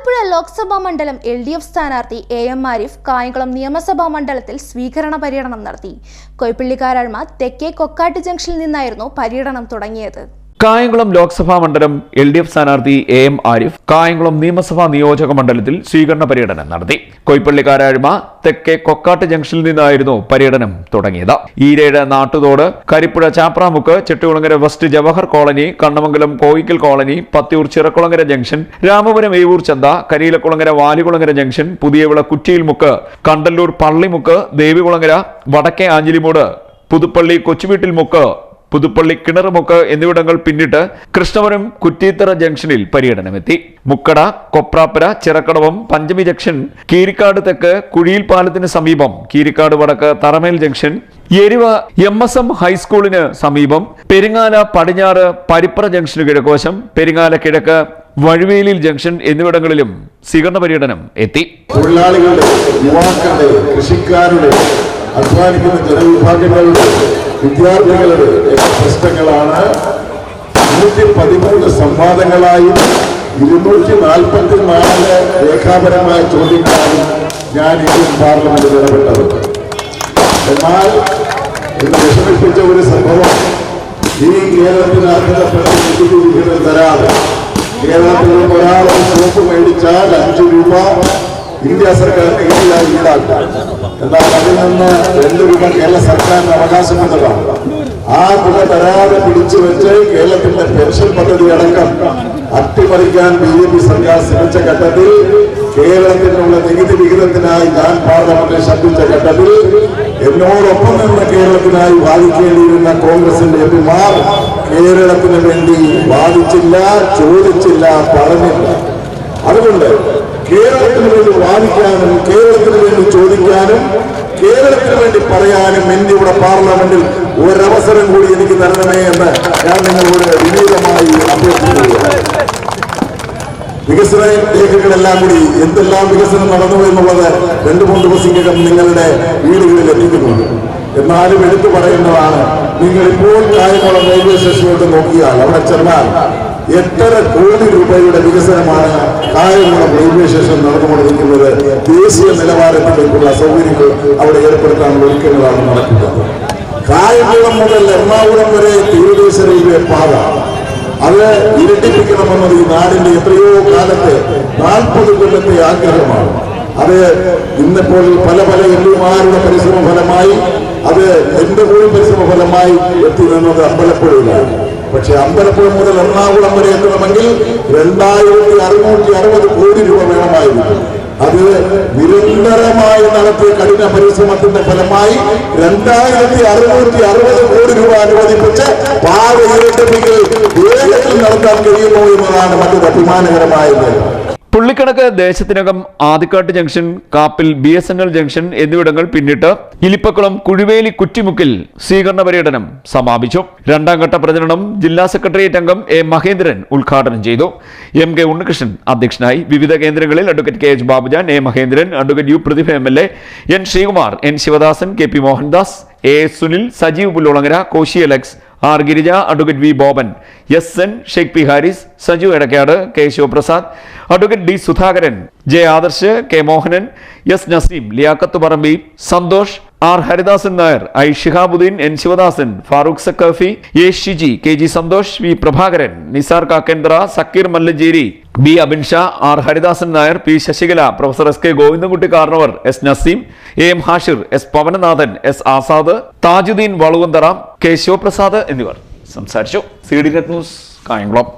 ആലപ്പുഴ ലോക്സഭാ മണ്ഡലം L D F സ്ഥാനാർത്ഥി A M Arif Kayamkulam നിയമസഭാ മണ്ഡലത്തിൽ സ്വീകരണ പര്യടനം നടത്തി. കൊയ്പ്പള്ളിക്കാരാഴ്മ തെക്കേ കൊക്കാട്ട് ജംഗ്ഷനിൽ നിന്നായിരുന്നു പര്യടനം തുടങ്ങിയത്. കായംകുളം ലോക്സഭാ മണ്ഡലം എൽ ഡി എഫ് സ്ഥാനാർത്ഥി എ എം ആരിഫ് കായംകുളം നിയമസഭാ നിയോജക മണ്ഡലത്തിൽ സ്വീകരണ പര്യടനം നടത്തി. കൊയ്പ്പള്ളിക്കാരാഴ്മ തെക്കേ കൊക്കാട്ട് ജംഗ്ഷനിൽ നിന്നായിരുന്നു പര്യടനം തുടങ്ങിയത്. Eerezh Nattuthodu Karippuzha Chapramukku Chettikulangara west Jawahar colony Kannamangalam Koickal colony Pathiyoor Chirakulangara junction Ramapuram Evoor ചന്ത കരിയിലക്കുളങ്ങര വാലികുളങ്ങര ജംഗ്ഷൻ പുതിയവിള കുറ്റിയിൽ മുക്ക് കണ്ടല്ലൂർ പള്ളിമുക്ക് ദേവികുളങ്ങര വടക്കേ ആഞ്ഞിലിമൂട് പുതുപ്പള്ളി കൊച്ചുവീട്ടിൽ മുക്ക് പുതുപ്പള്ളി കിണറുമുക്ക് എന്നിവിടങ്ങൾ പിന്നിട്ട് കൃഷ്ണപുരം കുറ്റിത്തറ ജംഗ്ഷനിൽ പര്യടനമെത്തി. മുക്കട കൊപ്രാപ്പര ചിറക്കടവം പഞ്ചമി ജംഗ്ഷൻ കീരിക്കാട് തെക്ക് കുഴിയിൽ പാലത്തിന് സമീപം കീരിക്കാട് വടക്ക് Tharamel junction Eriva M S M ഹൈസ്കൂളിന് സമീപം പെരിങ്ങാല പടിഞ്ഞാറ് പരിപ്പറ ജംഗ്ഷന് കിഴക്കോശം പെരിങ്ങാല കിഴക്ക് വഴുവേലിൽ ജംഗ്ഷൻ എന്നിവിടങ്ങളിലും സ്വീകരണ പര്യടനം എത്തി. തൊഴിലാളികളുടെ യുവാക്കളുടെ കൃഷിക്കാരുടെ അധ്വാനിക്കുന്ന ജനവിഭാഗങ്ങളുടെ വിദ്യാർത്ഥികളുടെ പ്രശ്നങ്ങളാണ് നൂറ്റി പതിമൂന്ന് സംവാദങ്ങളായും ഇരുന്നൂറ്റി നാൽപ്പത്തി നാല് രേഖാപരമായ ചോദ്യങ്ങളായും ഞാൻ ഇന്ത്യൻ പാർലമെന്റിൽ ഇടപെട്ടത്. എന്നാൽ ഇന്ന് വിഷമിപ്പിച്ച ഒരു സംഭവം ഈ കേരളത്തിന് അർഹതപ്പെട്ട നികുതി വിഹിതം തരാതെ കേരളത്തിൽ ഒരാളും സോപ്പ് മേടിച്ചാൽ അഞ്ചു രൂപ ഇന്ത്യ സർക്കാർ ഇല്ല ഉണ്ടാക്കുക എന്നാൽ അതിൽ നിന്ന് രണ്ട് രൂപ കേരള സർക്കാരിന് അവകാശമുള്ളതാണ്. ആ തുക തരാതെ പിടിച്ചു വെച്ച് കേരളത്തിന്റെ പെൻഷൻ പദ്ധതി അടക്കം അട്ടിമറിക്കാൻ ബി ജെ പി സർക്കാർ ശ്രമിച്ച ഘട്ടത്തിൽ കേരളത്തിനുള്ള നികുതി വിഹിതത്തിനായി ഞാൻ പാർലമെന്റിൽ ശബ്ദിച്ച ഘട്ടത്തിൽ എന്നോടൊപ്പം നിന്ന് കേരളത്തിനായി വാദിക്കേണ്ടിയിരുന്ന കോൺഗ്രസിന്റെ എം പിമാർ കേരളത്തിന് വേണ്ടി വാദിച്ചില്ല ചോദിച്ചില്ല പറഞ്ഞില്ല. അതുകൊണ്ട് കേരളത്തിന് വേണ്ടി വാദിക്കാനും കേരളത്തിന് വേണ്ടി ചോദിക്കാനും കേരളത്തിന് വേണ്ടി പറയാനും ഇന്ത്യയുടെ പാർലമെന്റിൽ ഒരവസരം കൂടി എനിക്ക് തരണമേ എന്ന് ഞാൻ നിങ്ങളോട് വിനീതമായി അഭ്യർത്ഥിക്കുകയാണ് വികസന രേഖകളെല്ലാം കൂടി എന്തെല്ലാം വികസനം നടന്നു എന്നുള്ളത് രണ്ടു മൂന്ന് ദിവസത്തിനകം നിങ്ങളുടെ വീടുകളിൽ എത്തിക്കുന്നുണ്ട്. എന്നാലും എടുത്തു പറയുന്നതാണ്. നിങ്ങൾ ഇപ്പോൾ കായംകുളം റെയിൽവേ സ്റ്റേഷനിലോട്ട് നോക്കിയാൽ അവിടെ ചെന്നാൽ എട്ടര കോടി രൂപയുടെ വികസനമാണ് കായംകുളം റെയിൽവേ സ്റ്റേഷൻ നടന്നുകൊണ്ടിരിക്കുന്നത്. ദേശീയ നിലവാരത്തിലേക്കുള്ള സൗകര്യങ്ങൾ അവിടെ ഏർപ്പെടുത്താനുള്ള ഒരുക്കങ്ങളാണ് നടക്കുന്നത്. കായംകുളം മുതൽ എറണാകുളം വരെ തീരദേശ റെയിൽവേ പാത. അത് ഇരട്ടിപ്പിക്കണമെന്നത് ഈ നാടിന്റെ എത്രയോ കാലത്തെ നാൽപ്പത് കൊല്ലത്തെ ആഗ്രഹമാണ്. അത് ഇന്നിപ്പോൾ പല പല എം പിമാരുടെ പരിശ്രമ ഫലമായി അത് എന്റെ കൂടി പരിശ്രമ ഫലമായി എത്തി നിന്നത് അമ്പലപ്പുഴയിലാണ്. പക്ഷെ അമ്പലപ്പുഴ മുതൽ എറണാകുളം വരെ എത്തണമെങ്കിൽ രണ്ടായിരത്തി അറുന്നൂറ്റി അറുപത് കോടി രൂപ വേണമായിരുന്നു. അത് നിരന്തരമായി നടത്തിയ കഠിന പരിശ്രമത്തിന്റെ ഫലമായി രണ്ടായിരത്തി അറുന്നൂറ്റി അറുപത് കോടി രൂപ അനുവദിപ്പിച്ച് പാത ഇരട്ടിപ്പിക്കൽ വേഗത്തിൽ നടത്താൻ കഴിയുന്നു എന്നതാണ് മറ്റൊരു അഭിമാനകരമായത് Pullikanakku ദേശത്തിനകം Adikkattu junction Kappil B S N L junction എന്നിവിടങ്ങൾ പിന്നിട്ട് ഇലിപ്പക്കുളം കുഴിവേലി കുറ്റിമുക്കിൽ സ്വീകരണ പര്യടനം സമാപിച്ചു. രണ്ടാം ഘട്ട പ്രചരണം ജില്ലാ സെക്രട്ടേറിയറ്റ് അംഗം എ മഹേന്ദ്രൻ ഉദ്ഘാടനം ചെയ്തു. എം കെ ഉണ്ണികൃഷ്ണൻ അധ്യക്ഷനായി വിവിധ കേന്ദ്രങ്ങളിൽ advocate K H Babujan A Mahendran advocate U Prathibha M L A N Sreekumar N Sivadasan K P Mohandas A Sunil Sajeev Pullolangara Koshy Alex R Girija advocate V Boban S N Sheikh P Haris Saju Edakkad K Sivaprasad advocate D Sudhakaran J Adarsh K Mohanan S Naseem Liyakath Parambi Santhosh R Haridasan Nair I Shihabuddin N Sivadasan Farooq Sakhafi A Shiji K G Santhosh V Prabhakaran Nisar Kakkendra Zakir Mallanchery B Abin Shah R Haridasan Nair P Sasikala professor S K Govindankutty Karnavar S Naseem A M Hashir S Pavananathan S Azad Thajuddin Valuvanthara K Sivaprasad എന്നിവർ സംസാരിച്ചു. C D net news Kayamkulam.